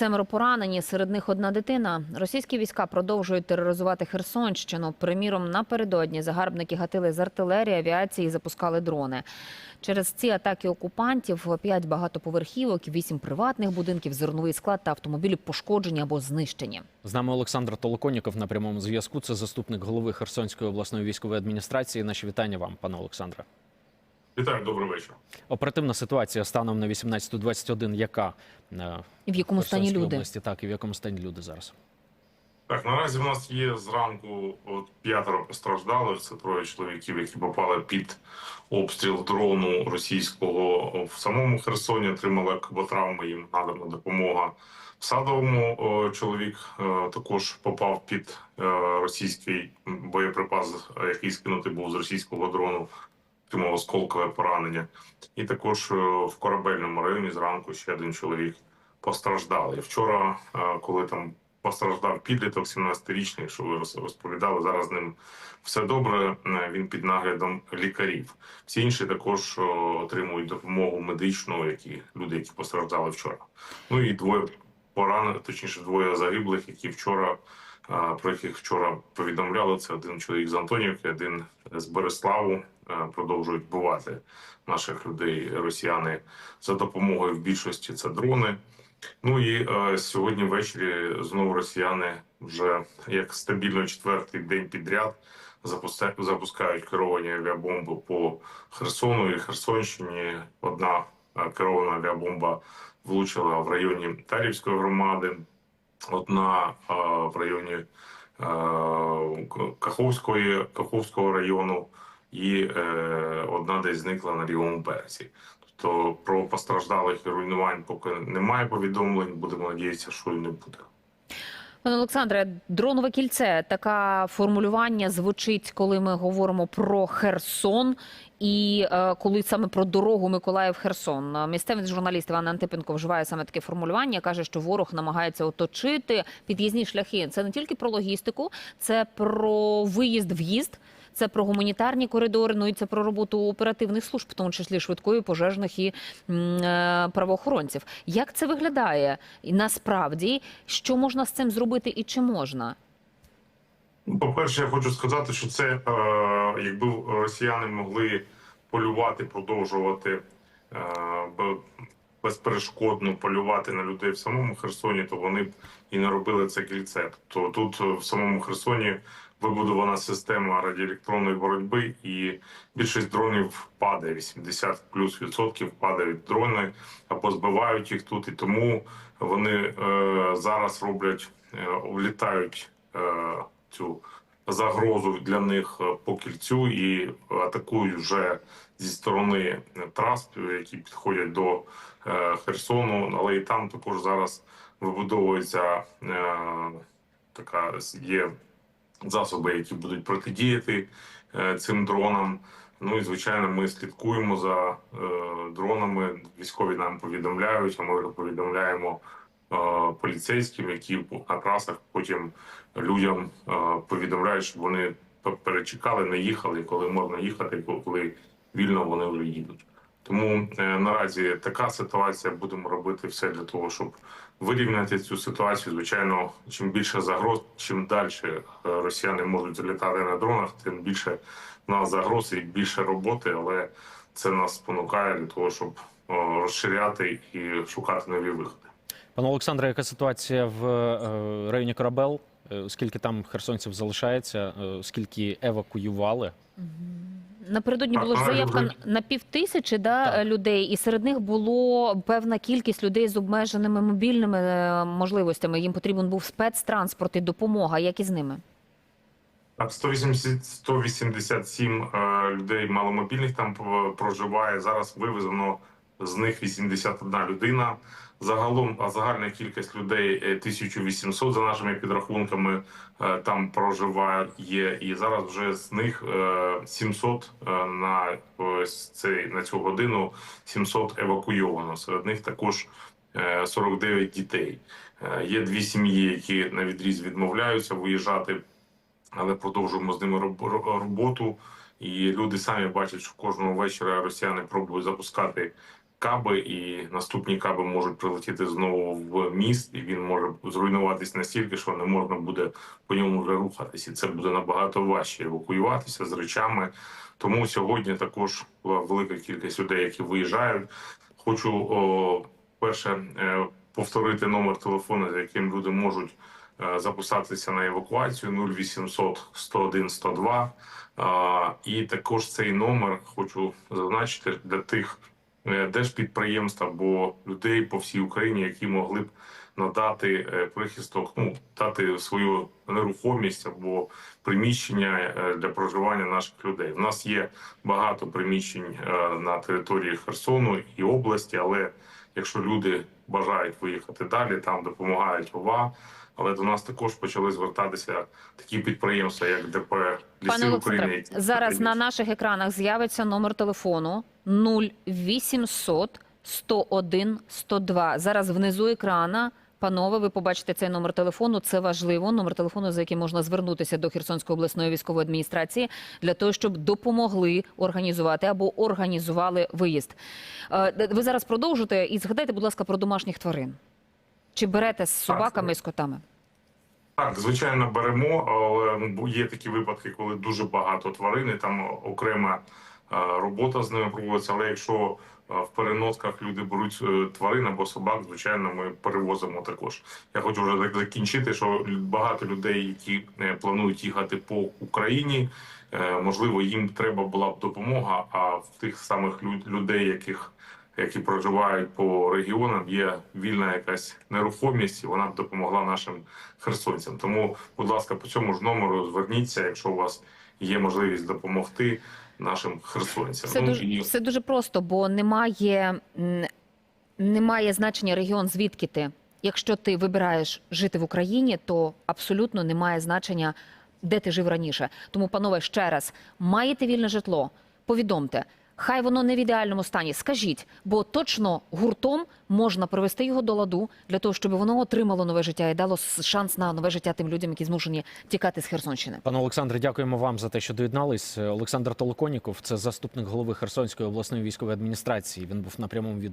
Семеро поранені, серед них одна дитина. Російські війська продовжують тероризувати Херсонщину. Приміром, напередодні загарбники гатили з артилерії, авіації і запускали дрони. Через ці атаки окупантів п'ять багатоповерхівок, вісім приватних будинків, зерновий склад та автомобілі пошкоджені або знищені. З нами Олександр Толоконіков на прямому зв'язку. Це заступник голови Херсонської обласної військової адміністрації. Наші вітання вам, пане Олександре. Вітаю, добрий вечір. Оперативна ситуація станом на 18.21 яка е, В якому стані люди? області? Так, і в якому стані люди зараз? Так, наразі в нас є зранку от п'ятеро постраждалих. Це троє чоловіків, які попали під обстріл дрону російського в самому Херсоні. Отримали каботравми, їм надана допомога. В садовому о, чоловік е, також попав під е, російський боєприпас, який скинутий був з російського дрону. Отримав осколкове поранення. І також е, в корабельному районі зранку ще один чоловік постраждали. Вчора, е, коли там постраждав підліток 17-річний, що ви роз- розповідали, зараз з ним все добре. е, Він під наглядом лікарів. Всі інші також отримують допомогу медичну, які люди, які постраждали вчора. Ну і двоє поранених, точніше, двоє загиблих, які вчора. Про яких вчора повідомляли, це один чоловік з Антонівки, один з Береславу. Е, Продовжують бувати наших людей росіяни за допомогою в більшості це дрони. Ну і е, сьогодні ввечері знову росіяни вже як стабільно четвертий день підряд запуска- запускають керовані авіабомби по Херсону і Херсонщині. Одна е, керована авіабомба влучила в районі Тарівської громади, одна в районі Каховської, Каховського району, і е, одна десь зникла на лівому березі. Тобто про постраждалих і руйнувань поки немає повідомлень. Будемо надіятися, що і не буде. Пане Олександре, дронове кільце таке формулювання звучить, коли ми говоримо про Херсон. І е, коли саме про дорогу Миколаїв-Херсон, Е, місцевий журналіст Іван Антипенко вживає саме таке формулювання. каже, що ворог намагається оточити під'їзні шляхи. Це не тільки про логістику, це про виїзд-в'їзд, це про гуманітарні коридори. Ну і це про роботу оперативних служб, в тому числі швидкої, пожежних і е, правоохоронців. Як це виглядає насправді, що можна з цим зробити, і чи можна? Ну, По-перше, я хочу сказати, що це е, якби росіяни могли полювати, продовжувати е, безперешкодно полювати на людей в самому Херсоні, то вони б і не робили це кільце. Тобто тут е, в самому Херсоні вибудована система радіоелектронної боротьби, і більшість дронів падає 80 плюс відсотків падають дрони або збивають їх тут, і тому вони е, зараз роблять, е, влітають. Е, цю загрозу для них е, по кільцю і атакують вже зі сторони трас, які підходять до е, Херсону, але і там також зараз вибудовується е, така є засоби, які будуть протидіяти е, цим дронам. Ну і звичайно, ми слідкуємо за е, дронами. Військові нам повідомляють, а ми повідомляємо е, поліцейським, які на трасах потім людям повідомляють, щоб вони перечекали, не їхали, коли можна їхати, коли вільно вони вже їдуть. Тому е, наразі така ситуація. Будемо робити все для того, щоб вирівняти цю ситуацію. Звичайно, чим більше загроз, чим далі е, росіяни можуть залітати на дронах, тим більше нас загроз і більше роботи, але це нас спонукає для того, щоб е, розширяти і шукати нові виходи. Пане Олександре, яка ситуація в районі Корабел? Скільки там херсонців залишається? Скільки евакуювали? Напередодні було ж заявка на півтисячі да, людей, і серед них було певна кількість людей з обмеженими мобільними е, можливостями. Їм потрібен був спецтранспорт і допомога. Як із ними? Так, 180, 187 е, людей маломобільних там проживає. Зараз вивезено з них 81 людина. Загалом загальна кількість людей е, 1800 за нашими підрахунками е, там проживає є. І зараз вже з них е, 700 е, на цей на цю годину 700 евакуйовано. Серед них також е, 49 дітей. Е, Є дві сім'ї, які на відріз відмовляються виїжджати але продовжуємо з ними роб- роботу. І люди самі бачать, що кожного вечора росіяни пробують запускати каби, і наступні каби можуть прилетіти знову в міст, і він може зруйнуватись настільки, що не можна буде по ньому вже рухатись, і це буде набагато важче евакуюватися з речами. Тому сьогодні також була велика кількість людей, які виїжджають. Хочу о, перше е, повторити номер телефону, за яким люди можуть е, записатися на евакуацію 0800 101 102. А, І також цей номер хочу зазначити для тих держпідприємств або людей по всій Україні, які могли б надати е, прихисток, ну дати свою нерухомість або приміщення е, для проживання наших людей. У нас є багато приміщень е, на території Херсону і області, але якщо люди бажають виїхати далі, там допомагають ОВА. Але до нас також почали звертатися такі підприємства, як ДП Ліси України. Зараз на наших екранах з'явиться номер телефону 0800 101 102. Зараз внизу екрана. Панове, ви побачите цей номер телефону. Це важливо. Номер телефону, за яким можна звернутися до Херсонської обласної військової адміністрації для того, щоб допомогли організувати або організували виїзд. Е, Ви зараз продовжуєте і згадайте, будь ласка, про домашніх тварин. Чи берете з собаками і з котами? Так, звичайно, беремо, але ну, є такі випадки, коли дуже багато тварин, там окрема е, робота з ними проводиться. Але якщо е, в переносках люди беруть е, тварин або собак, звичайно, ми перевозимо також. Я хочу вже закінчити, що багато людей, які планують їхати по Україні, можливо, їм треба була б допомога. А в тих самих людей, яких які проживають по регіонам, є вільна якась нерухомість, і вона б допомогла нашим херсонцям. Тому, будь ласка, по цьому ж номеру зверніться, якщо у вас є можливість допомогти нашим херсонцям. Все Ну, дуже і все дуже просто, бо немає, немає значення регіон, звідки ти. Якщо ти вибираєш жити в Україні, то абсолютно немає значення, де ти жив раніше. Тому, панове, ще раз маєте вільне житло, повідомте. Хай воно не в ідеальному стані. Скажіть, бо точно гуртом можна привести його до ладу для того, щоб воно отримало нове життя і дало шанс на нове життя тим людям, які змушені тікати з Херсонщини. Пане Олександре, дякуємо вам за те, що доєднались. Олександр Толоконіков, це заступник голови Херсонської обласної військової адміністрації. Він був на прямому відео.